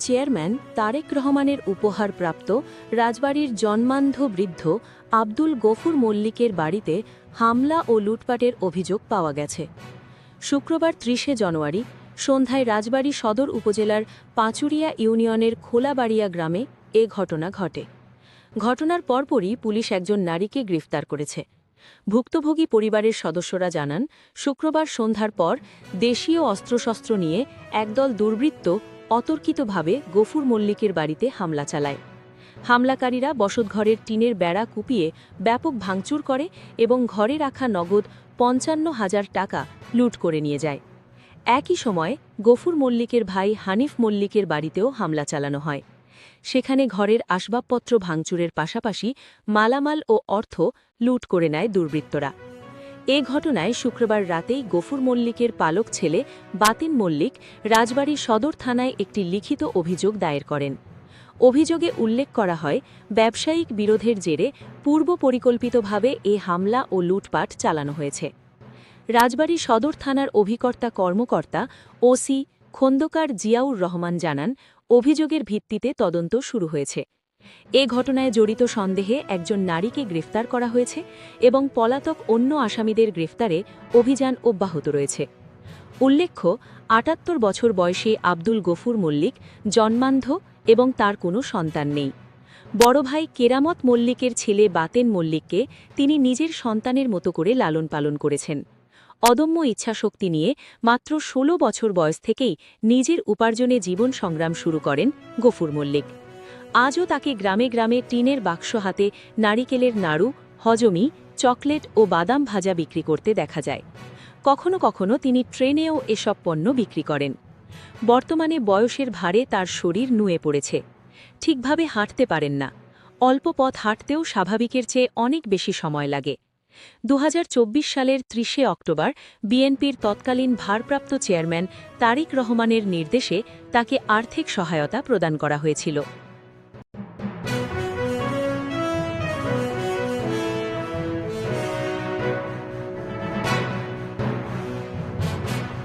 Chairman Tarique রহমানের উপহারপ্রাপ্ত রাজবাড়ির জন্মান্ধ বৃদ্ধ আব্দুল গফুর মল্লিকের বাড়িতে হামলা ও লুটপাটের অভিযোগ পাওয়া গেছে। শুক্রবার ত্রিশে জানুয়ারি সন্ধ্যায় রাজবাড়ী সদর উপজেলার পাঁচুরিয়া ইউনিয়নের খোলাবাড়িয়া গ্রামে এ ঘটনা ঘটে। ঘটনার পরপরই পুলিশ একজন নারীকে গ্রেফতার করেছে। ভুক্তভোগী পরিবারের সদস্যরা জানান, শুক্রবার সন্ধ্যার পর দেশীয় অস্ত্রশস্ত্র নিয়ে একদল দুর্বৃত্ত অতর্কিতভাবে গফুর মল্লিকের বাড়িতে হামলা চালায়। হামলাকারীরা বসতঘরের টিনের বেড়া কুপিয়ে ব্যাপক ভাঙচুর করে এবং ঘরে রাখা নগদ পঞ্চান্ন হাজার টাকা লুট করে নিয়ে যায়। একই সময়ে গফুর মল্লিকের ভাই হানিফ মল্লিকের বাড়িতেও হামলা চালানো হয়। সেখানে ঘরের আসবাবপত্র ভাঙচুরের পাশাপাশি মালামাল ও অর্থ লুট করে নেয় দুর্বৃত্তরা। এ ঘটনায় শুক্রবার রাতেই গফুর মল্লিকের পালক ছেলে বাতিন মল্লিক রাজবাড়ী সদর থানায় একটি লিখিত অভিযোগ দায়ের করেন। অভিযোগে উল্লেখ করা হয়, ব্যবসায়িক বিরোধের জেরে পূর্ব পরিকল্পিতভাবে এ হামলা ও লুটপাট চালানো হয়েছে। রাজবাড়ী সদর থানার অভিকর্তা কর্মকর্তা ওসি খন্দকার জিয়াউর রহমান জানান, অভিযোগের ভিত্তিতে তদন্ত শুরু হয়েছে। এ ঘটনায় জড়িত সন্দেহে একজন নারীকে গ্রেফতার করা হয়েছে এবং পলাতক অন্য আসামিদের গ্রেফতারে অভিযান অব্যাহত রয়েছে। উল্লেখ্য, আটাত্তর বছর বয়সী আব্দুল গফুর মল্লিক জন্মান্ধ এবং তার কোনো সন্তান নেই। বড় ভাই কেরামত মল্লিকের ছেলে বাতেন মল্লিককে তিনি নিজের সন্তানের মতো করে লালন পালন করেছেন। অদম্য ইচ্ছাশক্তি নিয়ে মাত্র ১৬ বছর বয়স থেকেই নিজের উপার্জনে জীবন সংগ্রাম শুরু করেন গফুর মল্লিক। আজও তাকে গ্রামে গ্রামে টিনের বাক্স হাতে নারিকেলের নাড়ু, হজমি, চকলেট ও বাদাম ভাজা বিক্রি করতে দেখা যায়। কখনো কখনো তিনি ট্রেনেও এসব পণ্য বিক্রি করেন। বর্তমানে বয়সের ভারে তার শরীর নুয়ে পড়েছে। ঠিকভাবে হাঁটতে পারেন না। অল্প পথ হাঁটতেও স্বাভাবিকের চেয়ে অনেক বেশি সময় লাগে। দু হাজার চব্বিশ সালের ত্রিশে অক্টোবর বিএনপির তৎকালীন ভারপ্রাপ্ত চেয়ারম্যান তারিক রহমানের নির্দেশে তাকে আর্থিক সহায়তা প্রদান করা হয়েছিল।